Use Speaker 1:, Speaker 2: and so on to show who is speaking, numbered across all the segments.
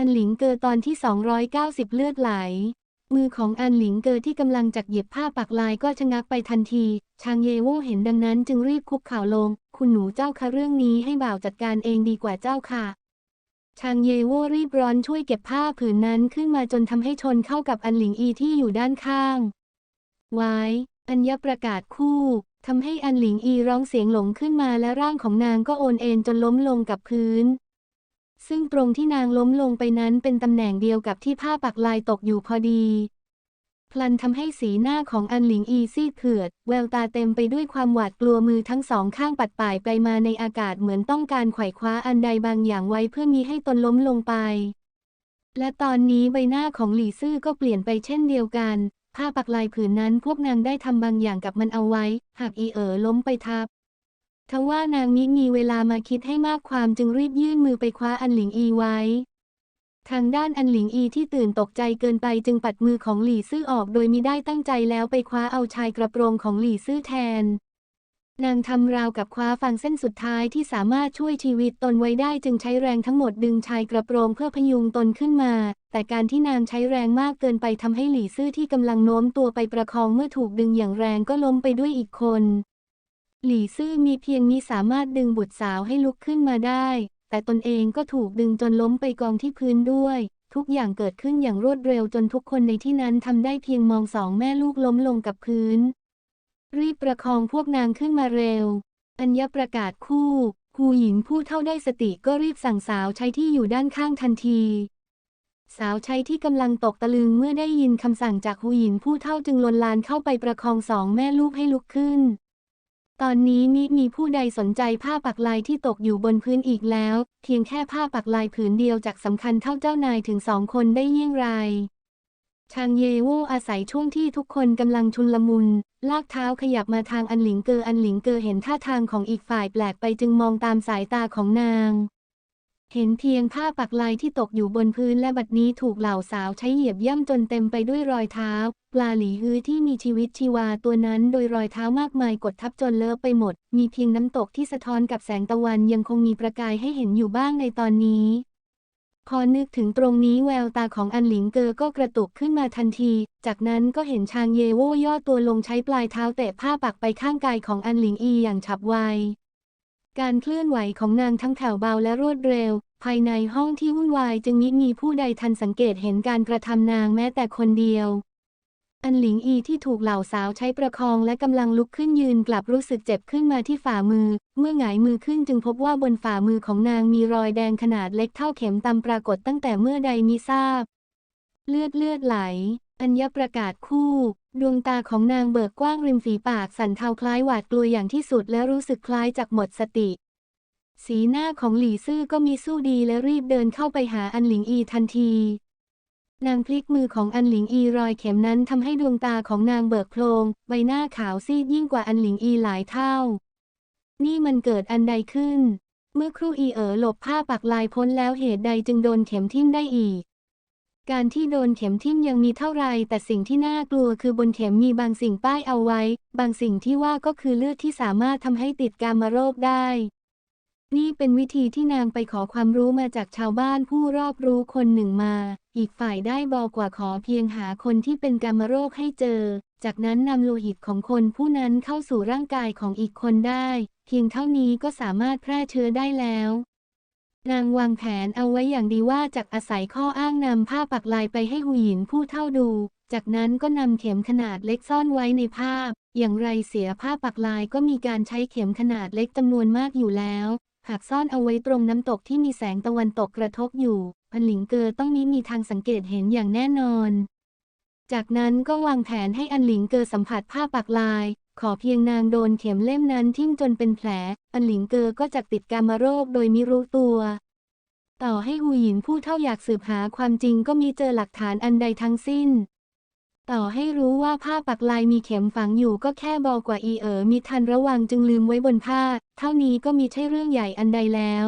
Speaker 1: อันหลิงเกอตอนที่ 290 เลือดไหล มือของอันหลิงเกอที่กำลังจักเหยียบผ้าปักลายก็ชะงักไปทันที ชางเยโว่เห็นดังนั้นจึงรีบคุกเข่าลง คุณหนูเจ้าคะเรื่องนี้ให้บ่าวจัดการเองดีกว่าเจ้าค่ะ ชางเยโว่รีบร้อนช่วยเก็บผ้าผืนนั้นขึ้นมาจนทำให้ชนเข้ากับอันหลิงอีที่อยู่ด้านข้าง ไว้ อัญญประกาศคู่ทำให้อันหลิงอีร้องเสียงหลงขึ้นมาและร่างของนางก็โอนเอ็นจนล้มลงกับพื้น ซึ่งตรงที่นางล้มลงไปนั้นเป็นตำแหน่งเดียวกับที่ผ้าปักลายตกอยู่พอดี พลันทำให้สีหน้าของอันหลิงอีซีดเผือด แววตาเต็มไปด้วยความหวาดกลัวมือทั้งสองข้างปัดป่ายไปมาในอากาศเหมือนต้องการไขว่คว้าอันใดบางอย่างไว้เพื่อมีให้ตนล้มลงไป และตอนนี้ใบหน้าของหลี่ซื่อก็เปลี่ยนไปเช่นเดียวกัน ผ้าปักลายผืนนั้นพวกนางได้ทำบางอย่างกับมันเอาไว้ หากอีเอ๋อล้มไปทับ ทว่านางมิมีเวลามาคิดให้มากความจึงรีบยื่นมือไปคว้าอันหลิงอีไว้ ทางด้านอันหลิงอีที่ตื่นตกใจเกินไปจึงปัดมือของหลี่ซื่อออกโดยมิได้ตั้งใจแล้วไปคว้าเอาชายกระโปรงของหลี่ซื่อแทน นางทำราวกับคว้าฟังเส้นสุดท้ายที่สามารถช่วยชีวิตตนไว้ได้จึงใช้แรงทั้งหมดดึงชายกระโปรงเพื่อพยุงตนขึ้นมา แต่การที่นางใช้แรงมากเกินไปทำให้หลี่ซื่อที่กำลังโน้มตัวไปประคองเมื่อถูกดึงอย่างแรงก็ล้มไปด้วยอีกคน หลี่ซื่อมีเพียงนี้สามารถดึงบุตรสาวให้ลุกขึ้นมาได้ แต่ตนเองก็ถูกดึงจนล้มไปกองที่พื้นด้วย ทุกอย่างเกิดขึ้นอย่างรวดเร็วจนทุกคนในที่นั้นทำได้เพียงมองสองแม่ลูกล้มลงกับพื้น รีบประคองพวกนางขึ้นมาเร็ว อัญญประกาศคู่ฮูหญินผู้เท่าได้สติก็รีบสั่งสาวใช้ที่อยู่ด้านข้างทันที สาวใช้ที่กำลังตกตะลึงเมื่อได้ยินคำสั่งจากฮูหญินผู้เท่าจึงลนลานเข้าไปประคองสองแม่ลูกให้ลุกขึ้น ตอนนี้มิมีผู้ใดสนใจผ้าปักลายที่ตกอยู่บนพื้นอีกแล้ว เพียงแค่ผ้าปักลายผืนเดียวจากสำคัญเท่าเจ้านายถึงสองคนได้เยี่ยงไรชางเยโวอาศัยช่วงที่ทุกคนกำลังชุนลมุน ลากเท้าขยับมาทางอันหลิงเกออันหลิงเกอเห็นท่าทางของอีกฝ่ายแปลกไปจึงมองตามสายตาของนาง เห็นเพียงผ้าปักลายที่ตกอยู่บนพื้นและบัดนี้ถูกเหล่าสาวใช้เหยียบย่ำจนเต็มไปด้วยรอยเท้า ปลาหลีฮื้อที่มีชีวิตชีวาตัวนั้นโดยรอยเท้ามากมายกดทับจนเลอะไปหมด มีเพียงน้ำตกที่สะท้อนกับแสงตะวันยังคงมีประกายให้เห็นอยู่บ้างในตอนนี้ พอนึกถึงตรงนี้แววตาของอันหลิงเกอก็กระตุกขึ้นมาทันที จากนั้นก็เห็นชางเยโวย่อตัวลงใช้ปลายเท้าเตะผ้าปักไปข้างกายของอันหลิงอีอย่างฉับไว การเคลื่อนไหวของนางทั้งแถวเบาและรวดเร็ว ภายในห้องที่วุ่นวายจึงมิมีผู้ใดทันสังเกตเห็นการกระทำนางแม้แต่คนเดียว อันหลิงอีที่ถูกเหล่าสาวใช้ประคองและกำลังลุกขึ้นยืนกลับรู้สึกเจ็บขึ้นมาที่ฝ่ามือ เมื่อหงายมือขึ้นจึงพบว่าบนฝ่ามือของนางมีรอยแดงขนาดเล็กเท่าเข็มตำปรากฏตั้งแต่เมื่อใดมิทราบ เลือดเลือดไหล อัญญประกาศคู่ ดวงตาของนางเบิกกว้างริมฝีปากสั่นเทาคล้ายหวาดกลัวอย่างที่สุดและรู้สึกคล้ายจากหมดสติ สีหน้าของหลี่ซื่อก็มีสู้ดีและรีบเดินเข้าไปหาอันหลิงอีทันที นางพลิกมือของอันหลิงอีรอยเข็มนั้นทำให้ดวงตาของนางเบิกโพลงใบหน้าขาวซีดยิ่งกว่าอันหลิงอีหลายเท่า นี่มันเกิดอันใดขึ้น เมื่อครู่อีเอ๋อหลบผ้าปักลายพ้นแล้วเหตุใดจึงโดนเข็มทิ่มได้อีก การที่โดนเข็มทิ่มยังมีเท่าไรแต่สิ่งที่น่ากลัวคือบนเข็มมีบางสิ่งป้ายเอาไว้ บางสิ่งที่ว่าก็คือเลือดที่สามารถทำให้ติดกามโรคได้ นี่เป็นวิธีที่นางไปขอความรู้มาจากชาวบ้านผู้รอบรู้คนหนึ่งมา อีกฝ่ายได้บอกว่าขอเพียงหาคนที่เป็นกามโรคให้เจอ จากนั้นนำโลหิตของคนผู้นั้นเข้าสู่ร่างกายของอีกคนได้ เพียงเท่านี้ก็สามารถแพร่เชื้อได้แล้ว นางวางแผนเอาไว้อย่างดีว่าจากอาศัยข้ออ้างนำผ้าปักลายไปให้หูหยินผู้เท่าดู จากนั้นก็นำเข็มขนาดเล็กซ่อนไว้ในภาพ อย่างไรเสียผ้าปักลายก็มีการใช้เข็มขนาดเล็กจำนวนมากอยู่แล้ว หากซ่อนเอาไว้ตรงน้ำตกที่มีแสงตะวันตกกระทบอยู่พันหลิงเกอต้องนี้มีทางสังเกตเห็นอย่างแน่นอน จากนั้นก็วางแผนให้อันหลิงเกอสัมผัสผ้าปักลาย ขอเพียงนางโดนเข็มเล่มนั้นทิ่มจนเป็นแผล อันหลิงเกอก็จักติดกามโรคโดยมิรู้ตัว ต่อให้หูหยินผู้เท่าอยากสืบหาความจริงก็มีเจอหลักฐานอันใดทั้งสิ้น ต่อให้รู้ว่าผ้าปักลายมีเข็มฝังอยู่ก็แค่บอกกว่าอีเอ๋อมีทันระวังจึงลืมไว้บนผ้า เท่านี้ก็มีใช่เรื่องใหญ่อันใดแล้ว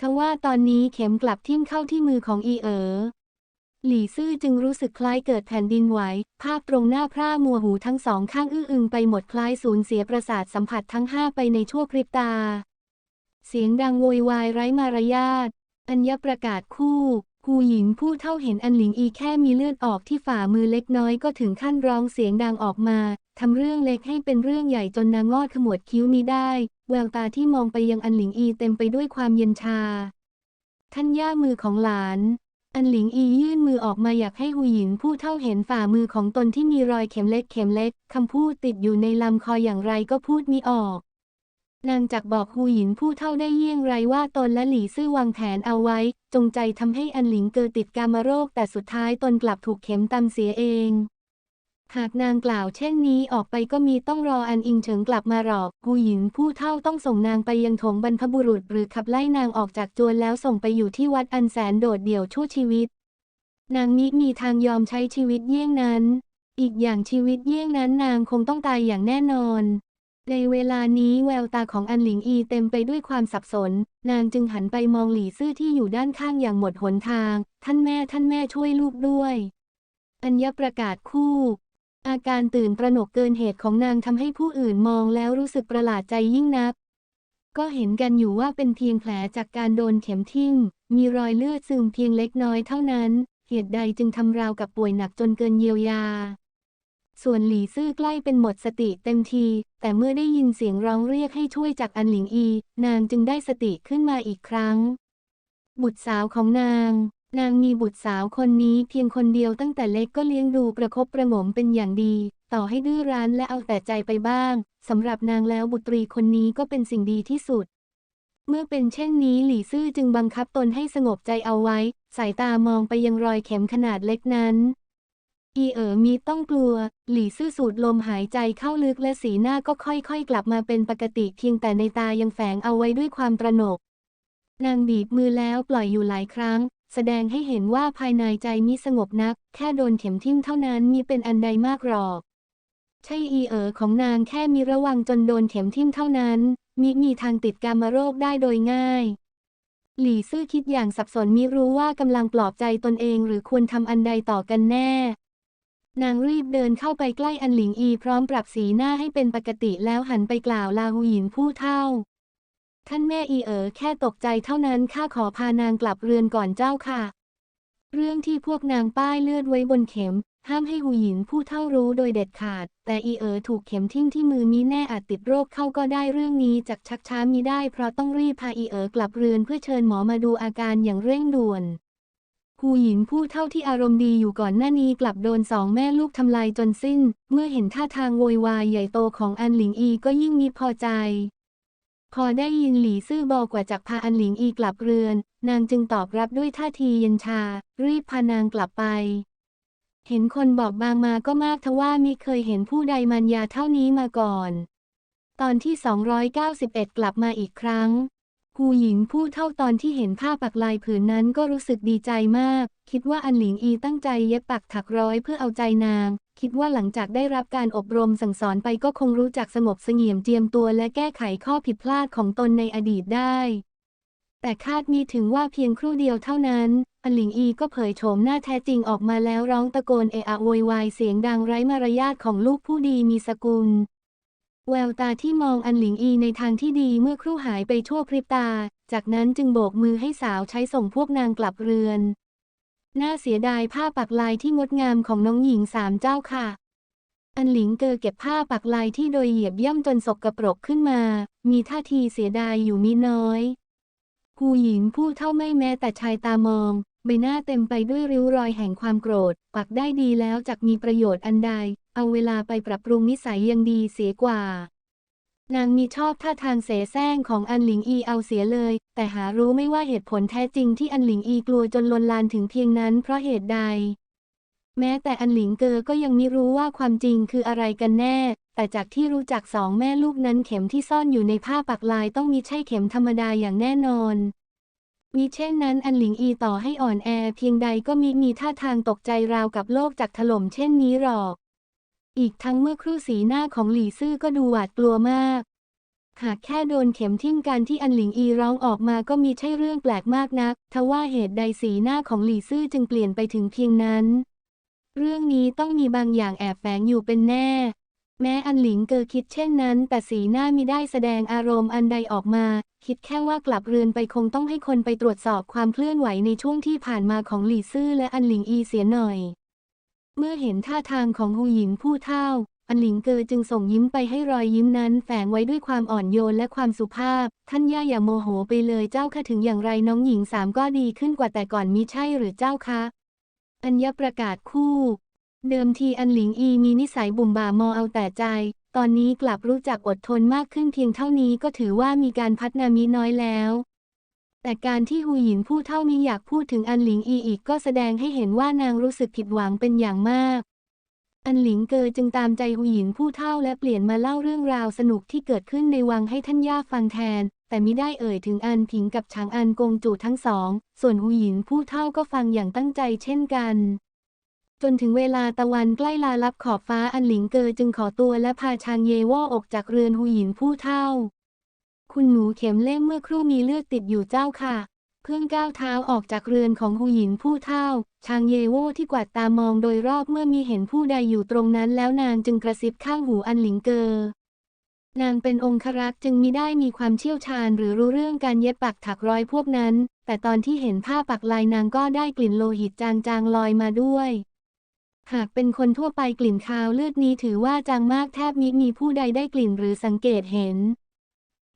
Speaker 1: ทว่าตอนนี้เข็มกลับทิ่มเข้าที่มือของอีเอ๋อ หลี่ซื่อจึงรู้สึกคล้ายเกิดแผ่นดินไหว ภาพตรงหน้าพร่ามัวหูทั้งสองข้างอื้ออึงไปหมดคล้ายสูญเสียประสาทสัมผัสทั้งห้าไปในชั่วพริบตา เสียงดังโวยวายไร้มารยาท อัญญประกาศคู่กูหญิงผู้เท่าเห็นอันหลิงอีแค่มีเลือดออกที่ฝ่ามือเล็กน้อยก็ถึงขั้นร้องเสียงดังออกมาทำเรื่องเล็กให้เป็นเรื่องใหญ่จนนางงอดขมวดคิ้วนี้ได้ แววตาที่มองไปยังอันหลิงอีเต็มไปด้วยความเย็นชา ท่านย่ามือของหลาน อันหลิงอียื่นมือออกมาอยากให้หูหยินผู้เท่าเห็นฝ่ามือของตนที่มีรอยเข็มเล็กเข็มเล็กคำพูดติดอยู่ในลำคออย่างไรก็พูดมิออกนางจักบอกฮูหยินผู้เท่าได้เยี่ยงไรว่าตนและหลี่ซื่อวางแผนเอาไว้ จงใจทำให้อันหลิงเกิดติดกามโรคแต่สุดท้ายตนกลับถูกเข็มตำเสียเอง หากนางกล่าวเช่นนี้ออกไปก็มีต้องรออันอิงเฉิงกลับมาหรอกกูหยินผู้เท่าต้องส่งนางไปยังถงบรรพบุรุษ หรือขับไล่นางออกจากจวนแล้วส่งไปอยู่ที่วัดอันแสนโดดเดี่ยวชั่วชีวิต นางมิมีทางยอมใช้ชีวิตเยี่ยงนั้น อีกอย่างชีวิตเยี่ยงนั้นนางคงต้องตายอย่างแน่นอน ในเวลานี้แววตาของอันหลิงอีเต็มไปด้วยความสับสน นางจึงหันไปมองหลี่ซื่อที่อยู่ด้านข้างอย่างหมดหนทาง ท่านแม่ท่านแม่ช่วยลูกด้วย อัญญประกาศคู่ อาการตื่นตระหนกเกินเหตุของนางทำให้ผู้อื่นมองแล้วรู้สึกประหลาดใจยิ่งนัก ก็เห็นกันอยู่ว่าเป็นเพียงแผลจากการโดนเข็มทิ่ม มีรอยเลือดซึมเพียงเล็กน้อยเท่านั้น เหตุใดจึงทำราวกับป่วยหนักจนเกินเยียวยา ส่วนหลี่ซื่อใกล้เป็นหมดสติเต็มที แต่เมื่อได้ยินเสียงร้องเรียกให้ช่วยจากอันหลิงอี นางจึงได้สติขึ้นมาอีกครั้ง บุตรสาวของนาง นางมีบุตรสาวคนนี้เพียงคนเดียวตั้งแต่เล็กก็เลี้ยงดูประคบประหงมเป็นอย่างดี ต่อให้ดื้อรั้นและเอาแต่ใจไปบ้างสำหรับนางแล้วบุตรีคนนี้ก็เป็นสิ่งดีที่สุด เมื่อเป็นเช่นนี้หลี่ซื่อจึงบังคับตนให้สงบใจเอาไว้ สายตามองไปยังรอยเข็มขนาดเล็กนั้น อีเอ๋อมีต้องกลัว หลี่ซื่อสูดลมหายใจเข้าลึกและสีหน้าก็ค่อยๆ กลับมาเป็นปกติเพียงแต่ในตายังแฝงเอาไว้ด้วยความตระหนกนางบีบมือแล้วปล่อยอยู่หลายครั้ง แสดงให้เห็นว่าภายในใจมิสงบนัก แค่โดนเข็มทิ่มเท่านั้นมีเป็นอันใดมากหรอก ใช่อีเอ๋อของนางแค่มีระวังจนโดนเข็มทิ่มเท่านั้นมิมีทางติดกามโรคได้โดยง่าย หลี่ซื่อคิดอย่างสับสนมิรู้ว่ากำลังปลอบใจตนเองหรือควรทำอันใดต่อกันแน่ นางรีบเดินเข้าไปใกล้อันหลิงอีพร้อมปรับสีหน้าให้เป็นปกติแล้วหันไปกล่าวลาหูหยินผู้เท่า ท่านแม่อีเอ๋อแค่ตกใจเท่านั้นข้าขอพานางกลับเรือนก่อนเจ้าค่ะ เรื่องที่พวกนางป้ายเลือดไว้บนเข็ม ห้ามให้หูหยินผู้เท่ารู้โดยเด็ดขาด แต่อีเอ๋อถูกเข็มทิ่มที่มือมีแน่อาจติดโรคเข้าก็ได้เรื่องนี้จากชักช้ามีได้ เพราะต้องรีบพาอีเอ๋อกลับเรือนเพื่อเชิญหมอมาดูอาการอย่างเร่งด่วนหูหยินผู้เท่าที่อารมณ์ดีอยู่ก่อนหน้านี้กลับโดนสองแม่ลูกทำลายจนสิ้น เมื่อเห็นท่าทางโวยวายใหญ่โตของอันหลิงอีก็ยิ่งมิพอใจ พอได้ยินหลี่ซื่อบอกว่าจากพาอันหลิงอีกลับเรือน นางจึงตอบรับด้วยท่าทีเย็นชา รีบพานางกลับไป เห็นคนบอกบางมาก็มากทว่ามิเคยเห็นผู้ใดมันยาเท่านี้มาก่อน ตอนที่ 291 กลับมาอีกครั้งกูหญิงผู้เท่าตอนที่เห็นผ้าปักลายผืนนั้นก็รู้สึกดีใจมาก คิดว่าอันหลิงอีตั้งใจเย็บปักถักร้อยเพื่อเอาใจนาง คิดว่าหลังจากได้รับการอบรมสั่งสอนไปก็คงรู้จักสงบเสงี่ยมเจียมตัวและแก้ไขข้อผิดพลาดของตนในอดีตได้ แต่คาดมีถึงว่าเพียงครู่เดียวเท่านั้นอันหลิงอีก็เผยโฉมหน้าแท้จริงออกมาแล้วร้องตะโกนเอะอะโวยวายเสียงดังไร้มารยาทของลูกผู้ดีมีสกุล แววตาที่มองอันหลิงอีในทางที่ดีเมื่อครู่หายไปชั่วพริบตา จากนั้นจึงโบกมือให้สาวใช้ส่งพวกนางกลับเรือน น่าเสียดายผ้าปักลายที่งดงามของน้องหญิงสามเจ้าค่ะ อันหลิงเกอเก็บผ้าปักลายที่โดยเหยียบย่ำจนสกกระปรกขึ้นมา มีท่าทีเสียดายอยู่มิน้อยกูหญิงผู้เท่าไม่แม้แต่ชายตามอง ใบหน้าเต็มไปด้วยริ้วรอยแห่งความโกรธ ปักได้ดีแล้วจักมีประโยชน์อันใด เอาเวลาไปปรับปรุงนิสัยยังดีเสียกว่า นางมีชอบท่าทางเสแสร้งของอันหลิงอีเอาเสียเลย แต่หารู้ไม่ว่าเหตุผลแท้จริงที่อันหลิงอีกลัวจนลนลานถึงเพียงนั้นเพราะเหตุใด แม้แต่อันหลิงเกอก็ยังไม่รู้ว่าความจริงคืออะไรกันแน่ แต่จากที่รู้จักสองแม่ลูกนั้นเข็มที่ซ่อนอยู่ในผ้าปักลายต้องมีใช่เข็มธรรมดาอย่างแน่นอนมิเช่นนั้นอันหลิงอีต่อให้อ่อนแอเพียงใดก็มีมีท่าทางตกใจราวกับโลกจากถล่มเช่นนี้หรอก อีกทั้งเมื่อครู่สีหน้าของหลี่ซื่อก็ดูหวาดกลัวมาก หากแค่โดนเข็มทิ่มการที่อันหลิงอีร้องออกมาก็มีใช่เรื่องแปลกมากนัก ทว่าเหตุใดสีหน้าของหลี่ซื่อจึงเปลี่ยนไปถึงเพียงนั้น เรื่องนี้ต้องมีบางอย่างแอบแฝงอยู่เป็นแน่ แม้อันหลิงเกอคิดเช่นนั้น แต่สีหน้ามิได้แสดงอารมณ์อันใดออกมา คิดแค่ว่ากลับเรือนไปคงต้องให้คนไปตรวจสอบความเคลื่อนไหวในช่วงที่ผ่านมาของหลี่ซื่อและอันหลิงอีเสียหน่อย เมื่อเห็นท่าทางของหูหญิงผู้เฒ่า อันหลิงเกอจึงส่งยิ้มไปให้รอยยิ้มนั้นแฝงไว้ด้วยความอ่อนโยนและความสุภาพ ท่านย่าอย่าโมโหไปเลยเจ้าค่ะถึงอย่างไรน้องหญิงสามก็ดีขึ้นกว่าแต่ก่อนมิใช่หรือเจ้าคะอัญญประกาศคู่ เดิมทีอันหลิงอีมีนิสัยบุ่มบ่ามอเอาแต่ใจ ตอนนี้กลับรู้จักอดทนมากขึ้นเพียงเท่านี้ก็ถือว่ามีการพัฒนามิน้อยแล้ว แต่การที่หูหยินผู้เท่ามีอยากพูดถึงอันหลิงอีอีกก็แสดงให้เห็นว่านางรู้สึกผิดหวังเป็นอย่างมาก อันหลิงเกอจึงตามใจหูหยินผู้เท่าและเปลี่ยนมาเล่าเรื่องราวสนุกที่เกิดขึ้นในวังให้ท่านย่าฟังแทน แต่มิได้เอ่ยถึงอันผิงกับฉางอันกงจูทั้งสอง ส่วนหูหยินผู้เท่าก็ฟังอย่างตั้งใจเช่นกันจนถึงเวลาตะวันใกล้ลาลับขอบฟ้าอันหลิงเกอจึงขอตัวและพาชางเยว่อออกจากเรือนหูหยินผู้เท่า คุณหนูเข็มเล่มเมื่อครู่มีเลือดติดอยู่เจ้าค่ะ เพื่อนก้าวเท้าออกจากเรือนของหูหยินผู้เท่า ชางเยโว่ที่กวาดตามองโดยรอบเมื่อมีเห็นผู้ใดอยู่ตรงนั้นแล้วนางจึงกระซิบข้างหูอันหลิงเกอนางเป็นองครักษ์จึงมิได้มีความเชี่ยวชาญหรือรู้เรื่องการเย็บปักถักร้อยพวกนั้น แต่ตอนที่เห็นผ้าปักลายนางก็ได้กลิ่นโลหิตจางๆลอยมาด้วย หากเป็นคนทั่วไปกลิ่นคาวเลือดนี้ถือว่าจางมากแทบมิมีผู้ใดได้กลิ่นหรือสังเกตเห็น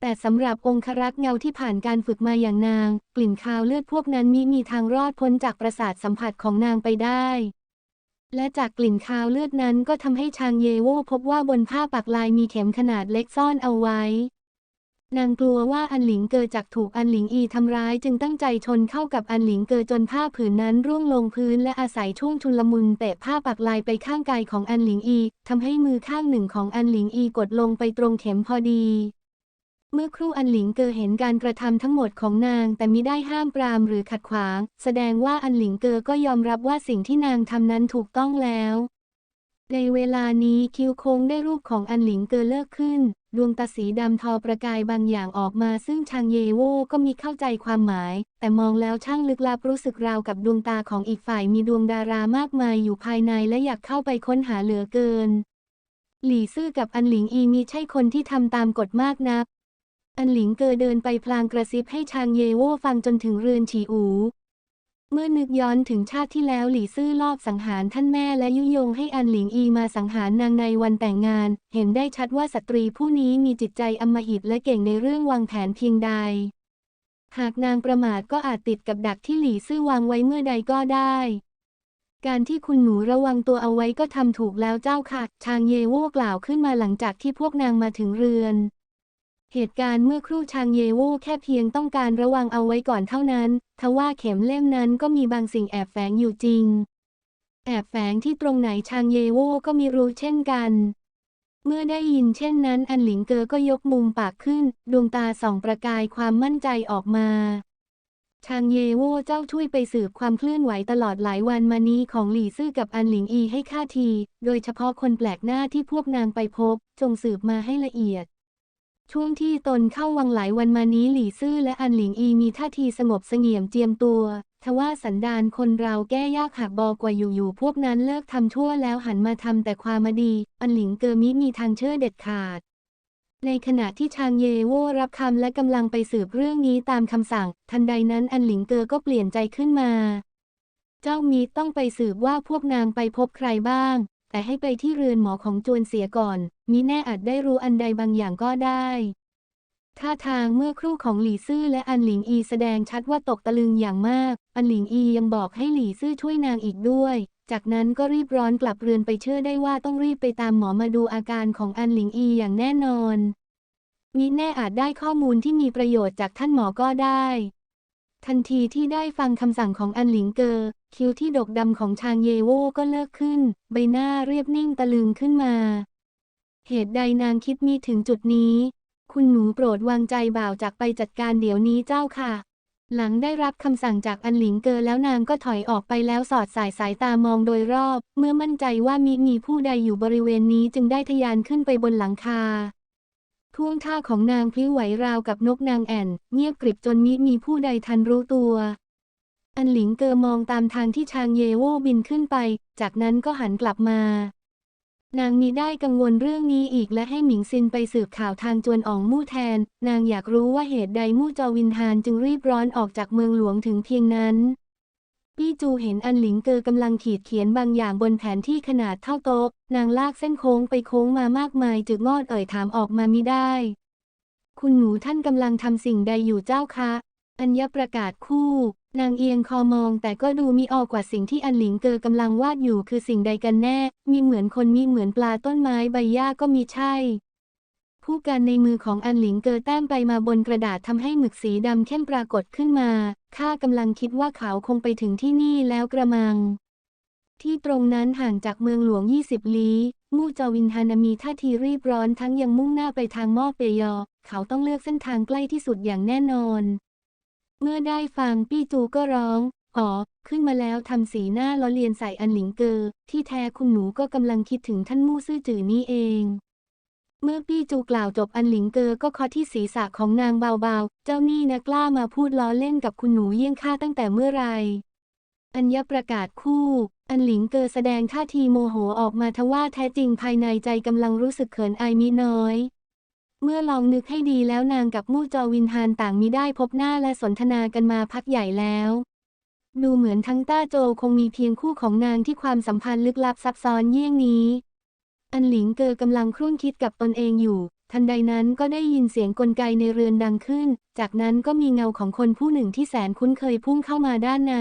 Speaker 1: แต่สำหรับองครักษ์เงาที่ผ่านการฝึกมาอย่างนาง กลิ่นคาวเลือดพวกนั้นมิมีทางรอดพ้นจากประสาทสัมผัสของนางไปได้ และจากกลิ่นคาวเลือดนั้นก็ทำให้ชางเยโวพบว่าบนผ้าปักลายมีเข็มขนาดเล็กซ่อนเอาไว้ นางกลัวว่าอันหลิงเกอจากถูกอันหลิงอีทำร้ายจึงตั้งใจชนเข้ากับอันหลิงเกอจนผ้าผืนนั้นร่วงลงพื้นและอาศัยช่วงชุลมุนเตะผ้าปักลายไปข้างกายของอันหลิงอีทำให้มือข้างหนึ่งของอันหลิงอีกดลงไปตรงเข็มพอดี เมื่อครู่อันหลิงเกอเห็นการกระทำทั้งหมดของนาง แต่มิได้ห้ามปรามหรือขัดขวาง แสดงว่าอันหลิงเกอก็ยอมรับว่าสิ่งที่นางทำนั้นถูกต้องแล้ว ในเวลานี้คิวโค้งได้รูปของอันหลิงเกอเลิกขึ้น ดวงตาสีดำทอประกายบางอย่างออกมาซึ่งชางเยโวก็มีเข้าใจความหมาย แต่มองแล้วช่างลึกลับรู้สึกราวกับดวงตาของอีกฝ่ายมีดวงดารามากมายอยู่ภายในและอยากเข้าไปค้นหาเหลือเกิน หลี่ซื่อกับอันหลิงอีมีใช่คนที่ทำตามกฎมากนัก อันหลิงเกอเดินไปพลางกระซิบให้ชางเยโวฟังจนถึงเรือนฉีอู เมื่อนึกย้อนถึงชาติที่แล้วหลี่ซื่อลอบสังหารท่านแม่และยุยงให้อันหลิงอีมาสังหารนางในวันแต่งงาน เห็นได้ชัดว่าสตรีผู้นี้มีจิตใจอำมหิตและเก่งในเรื่องวางแผนเพียงใด หากนางประมาทก็อาจติดกับดักที่หลี่ซื่อวางไว้เมื่อใดก็ได้การที่คุณหนูระวังตัวเอาไว้ก็ทำถูกแล้วเจ้าค่ะ ชางเยโว่กล่าวขึ้นมาหลังจากที่พวกนางมาถึงเรือน เหตุการณ์เมื่อครู่ชางเยว่แค่เพียงต้องการระวังเอาไว้ก่อนเท่านั้น ทว่าเข็มเล่มนั้นก็มีบางสิ่งแอบแฝงอยู่จริง แอบแฝงที่ตรงไหนชางเยว่ก็มีรู้เช่นกัน เมื่อได้ยินเช่นนั้น อันหลิงเกอก็ยกมุมปากขึ้น ดวงตาส่องประกายความมั่นใจออกมาชางเยโว่เจ้าช่วยไปสืบความเคลื่อนไหวตลอดหลายวันมานี้ของหลี่ซื่อกับอันหลิงอีให้ข้าที โดยเฉพาะคนแปลกหน้าที่พวกนางไปพบ จงสืบมาให้ละเอียด ช่วงที่ตนเข้าวังหลายวันมานี้หลี่ซื่อและอันหลิงอีมีท่าทีสงบเสงี่ยมเจียมตัวทว่าสันดานคนเราแก้ยากหากบอกว่าอยู่ๆพวกนั้นเลิกทำชั่วแล้วหันมาทำแต่ความมาดี อันหลิงเกอมิมีทางเชื่อเด็ดขาด ในขณะที่ชางเยโว่รับคำและกำลังไปสืบเรื่องนี้ตามคำสั่ง ทันใดนั้นอันหลิงเกอก็เปลี่ยนใจขึ้นมา เจ้ามีต้องไปสืบว่าพวกนางไปพบใครบ้าง แต่ให้ไปที่เรือนหมอของจวนเสียก่อน มิแน่อาจได้รู้อันใดบางอย่างก็ได้ ท่าทางเมื่อครู่ของหลี่ซื่อและอันหลิงอีแสดงชัดว่าตกตะลึงอย่างมาก อันหลิงอียังบอกให้หลี่ซื่อช่วยนางอีกด้วย จากนั้นก็รีบร้อนกลับเรือนไปเชื่อได้ว่าต้องรีบไปตามหมอมาดูอาการของอันหลิงอีอย่างแน่นอนมิแน่อาจได้ข้อมูลที่มีประโยชน์จากท่านหมอก็ได้ ทันทีที่ได้ฟังคำสั่งของอันหลิงเกอ คิ้วที่ดกดำของชางเยโว่ก็เลิกขึ้น ใบหน้าเรียบนิ่งตะลึงขึ้นมา เหตุใดนางคิดมีถึงจุดนี้ คุณหนูโปรดวางใจบ่าวจากไปจัดการเดี๋ยวนี้เจ้าค่ะ หลังได้รับคำสั่งจากอันหลิงเกอแล้วนางก็ถอยออกไปแล้วสอดสายสายตามองโดยรอบ เมื่อมั่นใจว่ามีมีผู้ใดอยู่บริเวณนี้จึงได้ทะยานขึ้นไปบนหลังคา ท่วงท่าของนางพลิ้วไหวราวกับนกนางแอ่น เงียบกริบจนมิมีผู้ใดทันรู้ตัว อันหลิงเกอมองตามทางที่ชางเยโว่บินขึ้นไป จากนั้นก็หันกลับมา นางมีได้กังวลเรื่องนี้อีกและให้หมิงซินไปสืบข่าวทางจวนอ๋องมู่แทน นางอยากรู้ว่าเหตุใดมู่จอวินทานจึงรีบร้อนออกจากเมืองหลวงถึงเพียงนั้น ปี้จูเห็นอันหลิงเกอกำลังขีดเขียนบางอย่างบนแผนที่ขนาดเท่าโต๊ะ นางลากเส้นโค้งไปโค้งมามากมายจึกงอดเอ่ยถามออกมามิได้ คุณหนูท่านกำลังทำสิ่งใดอยู่เจ้าคะ อัญญประกาศคู่ นางเอียงคอมองแต่ก็ดูมิออกกว่าสิ่งที่อันหลิงเกอกำลังวาดอยู่คือสิ่งใดกันแน่ มีเหมือนคนมีเหมือนปลาต้นไม้ใบหญ้าก็มีใช่ ผู้กันในมือของอันหลิงเกอแต้มไปมาบนกระดาษทำให้หมึกสีดำเข้มปรากฏขึ้นมา ข้ากำลังคิดว่าเขาคงไปถึงที่นี่แล้วกระมัง ที่ตรงนั้นห่างจากเมืองหลวง 20 ลี้ มู่จอวินฮานามีท่าทีรีบร้อนทั้งยังมุ่งหน้าไปทางมอเปยอ เขาต้องเลือกเส้นทางใกล้ที่สุดอย่างแน่นอน เมื่อได้ฟังปี้จูก็ร้องอ๋อ ขึ้นมาแล้วทำสีหน้าล้อเลียนใส่อันหลิงเกอ ที่แท้คุณหนูก็กำลังคิดถึงท่านมู่ซื่อจื่อนี่เอง เมื่อปี้จูกล่าวจบอันหลิงเกอก็เคาะที่ศีรษะของนางเบาๆ เจ้านี่นะกล้ามาพูดล้อเล่นกับคุณหนูเยี่ยงข้าตั้งแต่เมื่อไร อัญญประกาศคู่ อันหลิงเกอแสดงท่าทีโมโหออกมาทว่าแท้จริงภายในใจกำลังรู้สึกเขินอายมิน้อย เมื่อลองนึกให้ดีแล้วนางกับมู่จอวินฮานต่างมิได้พบหน้าและสนทนากันมาพักใหญ่แล้วดูเหมือนทั้งต้าโจคงมีเพียงคู่ของนางที่ความสัมพันธ์ลึกลับซับซ้อนเยี่ยงนี้ อันหลิงเกอกำลังครุ่นคิดกับตนเองอยู่ ทันใดนั้นก็ได้ยินเสียงกลไกในเรือนดังขึ้น จากนั้นก็มีเงาของคนผู้หนึ่งที่แสนคุ้นเคยพุ่งเข้ามาด้านใน